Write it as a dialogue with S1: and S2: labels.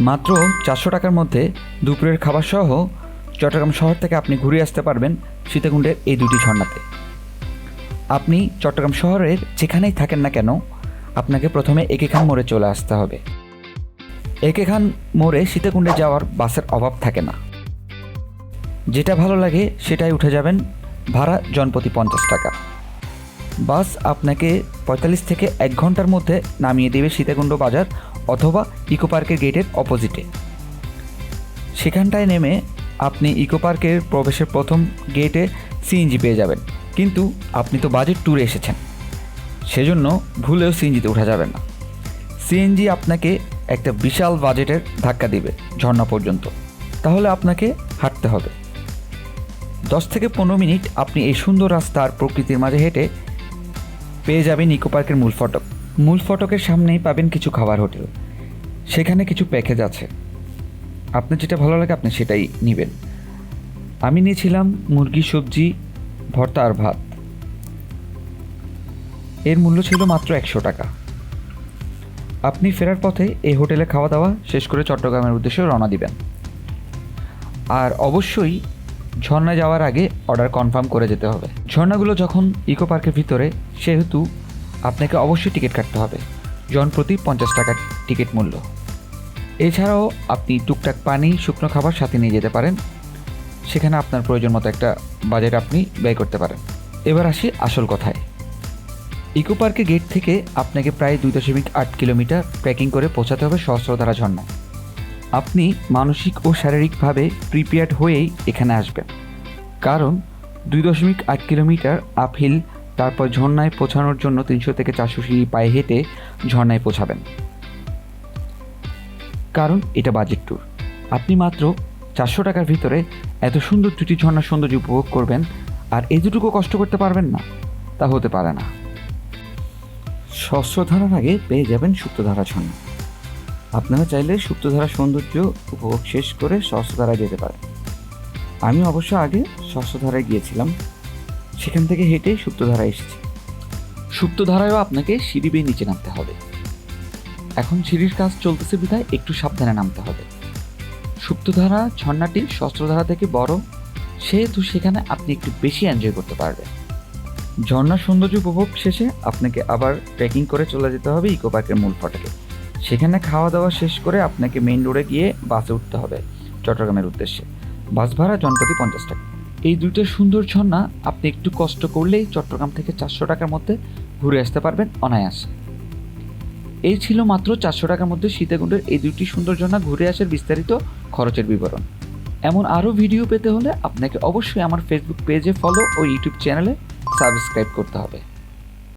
S1: মাত্র চারশো টাকার মধ্যে দুপুরের খাবার সহ চট্টগ্রাম শহর থেকে আপনি ঘুরে আসতে পারবেন সীতাকুণ্ডের এই দুটি ঝর্ণাতে। আপনি চট্টগ্রাম শহরের যেখানেই থাকেন না কেন, আপনাকে প্রথমে একে খান মোড়ে চলে আসতে হবে। একে খান মোড়ে সীতাকুণ্ডে যাওয়ার বাসের অভাব থাকে না। যেটা ভালো লাগে সেটাই উঠে যাবেন ভাড়া জনপ্রতি পঞ্চাশ টাকা। বাস আপনাকে পঁয়তাল্লিশ থেকে এক ঘণ্টার মধ্যে নামিয়ে দেবে সীতাকুণ্ড বাজার অথবা ইকো পার্কের গেটের অপোজিটে। সেখানটায় নেমে আপনি ইকো পার্কের প্রবেশের প্রথম গেটে সিএনজি পেয়ে যাবেন। কিন্তু আপনি তো বাজেট ট্যুরে এসেছেন। সেজন্য ভুলেও সিএনজিতে ওঠা যাবে না। সিএনজি আপনাকে একটা বিশাল বাজেটের ধাক্কা দিবে ঝর্ণা পর্যন্ত। তাহলে আপনাকে হাঁটতে হবে। দশ থেকে পনেরো মিনিট আপনি এই সুন্দর রাস্তার প্রকৃতির মাঝে হেঁটে পেয়ে যাবেন ইকো পার্কের মূল ফটক। মূল ফটকের সামনেই পাবেন কিছু খাবার হোটেল। সেখানে কিছু প্যাকেজ আছে। আপনার যেটা ভালো লাগে আপনি সেটাই নেবেন। আমি নিয়েছিলাম মুরগি, সবজি, ভর্তা আর ভাত। এর মূল্য ছিল মাত্র একশো টাকা। আপনি ফেরার পথে এই হোটেলে খাওয়া দাওয়া শেষ করে চট্টগ্রামের উদ্দেশ্যে রওনা দিবেন। আর অবশ্যই ঝর্ণা যাওয়ার আগে অর্ডার কনফার্ম করে যেতে হবে। ঝর্ণাগুলো যখন ইকো পার্কের ভিতরে, সেহেতু আপনাকে অবশ্যই টিকিট কাটতে হবে। জন প্রতি পঞ্চাশ টাকার টিকিট মূল্য। এছাড়াও আপনি টুকটাক পানি, শুকনো খাবার সাথে নিয়ে যেতে পারেন। সেখানে আপনার প্রয়োজন মতো একটা বাজেট আপনি ব্যয় করতে পারেন। এবার আসি আসল কথায়। ইকো পার্কের গেট থেকে আপনাকে প্রায় দুই দশমিক আট কিলোমিটার ট্রেকিং করে পৌঁছাতে হবে সহস্রধারা ঝর্ণায়। আপনি মানসিক ও শারীরিকভাবে প্রিপেয়ার্ড হয়েই এখানে আসবেন। কারণ দুই দশমিক আট কিলোমিটার আপহিল তারপর ঝর্ণায় পৌঁছানোর জন্য তিনশো থেকে চারশো সিঁড়ি পায়ে হেঁটে ঝর্ণায় পৌঁছাবেন। কারণ এটা বাজেট ট্যুর আপনি মাত্র চারশো টাকার ভিতরে এত সুন্দর দুটি ঝর্ণার সৌন্দর্য উপভোগ করবেন আর এই দুটুকু কষ্ট করতে পারবেন না। তা হতে পারে না। ষষ্ঠধারার আগে পেয়ে যাবেন সুপ্তধারা ঝর্ণা। আপনারা চাইলে সুপ্তধারা সৌন্দর্য উপভোগ শেষ করে ষষ্ঠধারায় যেতে পারেন। আমি অবশ্য আগে ষষ্ঠধারায় গিয়েছিলাম। সেখান থেকে হেঁটে সুপ্তধারা এসেছি। সুপ্তধারায়ও আপনাকে সিঁড়ি বেয়ে নিচে নামতে হবে। এখন সিঁড়ির কাজ চলতেছে বিধায় একটু সাবধানে নামতে হবে। সুপ্তধারা, ঝর্ণাটি ষষ্ঠধারা থেকে বড়। সেহেতু সেখানে আপনি একটু বেশি এনজয় করতে পারবেন। ঝর্ণার সৌন্দর্য উপভোগ শেষে আপনাকে আবার ট্রেকিং করে চলে যেতে হবে ইকো পার্কের মূল ফটকে। সেখানে খাওয়া দাওয়া শেষ করে আপনাকে মেইন রোডে গিয়ে বাসে উঠতে হবে চট্টগ্রামের উদ্দেশ্যে। বাস ভাড়া জনপ্রতি পঞ্চাশ টাকা। এই দুইটা সুন্দর ঝর্ণা আপনি একটু কষ্ট করলেই চট্টগ্রাম থেকে চারশো টাকার মধ্যে ঘুরে আসতে পারবেন অনায়াসে। এই ছিল মাত্র চারশো টাকার মধ্যে সীতাকুণ্ডের এই দুটি সুন্দর ঝর্ণা ঘুরে আসার বিস্তারিত খরচের বিবরণ। এমন আরও ভিডিও পেতে হলে আপনাকে অবশ্যই আমার ফেসবুক পেজে ফলো ও ইউটিউব চ্যানেলে সাবস্ক্রাইব করতে হবে।